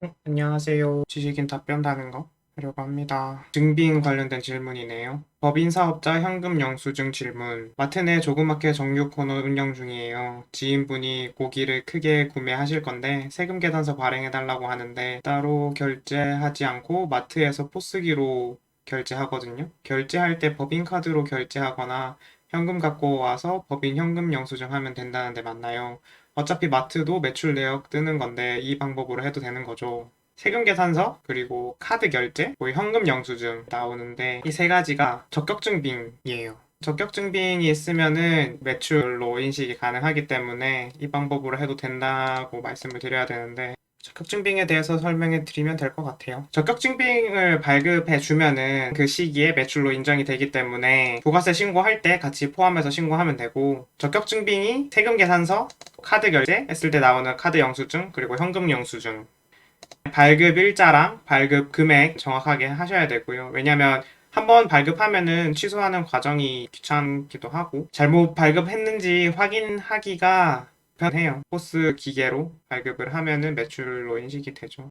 어, 안녕하세요. 지식인 답변 다는 거 하려고 합니다. 증빙 관련된 질문이네요. 법인 사업자 현금 영수증 질문. 마트 내 조그맣게 정육 코너 운영 중이에요. 지인분이 고기를 크게 구매하실 건데 세금 계산서 발행해달라고 하는데 따로 결제하지 않고 마트에서 포스기로 결제하거든요. 결제할 때 법인카드로 결제하거나 현금 갖고 와서 법인 현금 영수증 하면 된다는데 맞나요? 어차피 마트도 매출 내역 뜨는 건데 이 방법으로 해도 되는 거죠. 세금 계산서 그리고 카드 결제 그리고 현금 영수증 나오는데 이 세 가지가 적격증빙이에요. 적격증빙이 있으면은 매출로 인식이 가능하기 때문에 이 방법으로 해도 된다고 말씀을 드려야 되는데 적격증빙에 대해서 설명해 드리면 될 것 같아요. 적격증빙을 발급해 주면은 그 시기에 매출로 인정이 되기 때문에 부가세 신고할 때 같이 포함해서 신고하면 되고 적격증빙이 세금 계산서, 카드 결제 했을 때 나오는 카드 영수증 그리고 현금 영수증 발급 일자랑 발급 금액 정확하게 하셔야 되고요. 왜냐면 한번 발급하면은 취소하는 과정이 귀찮기도 하고 잘못 발급했는지 확인하기가 편해요. 포스 기계로 발급을 하면은 매출로 인식이 되죠.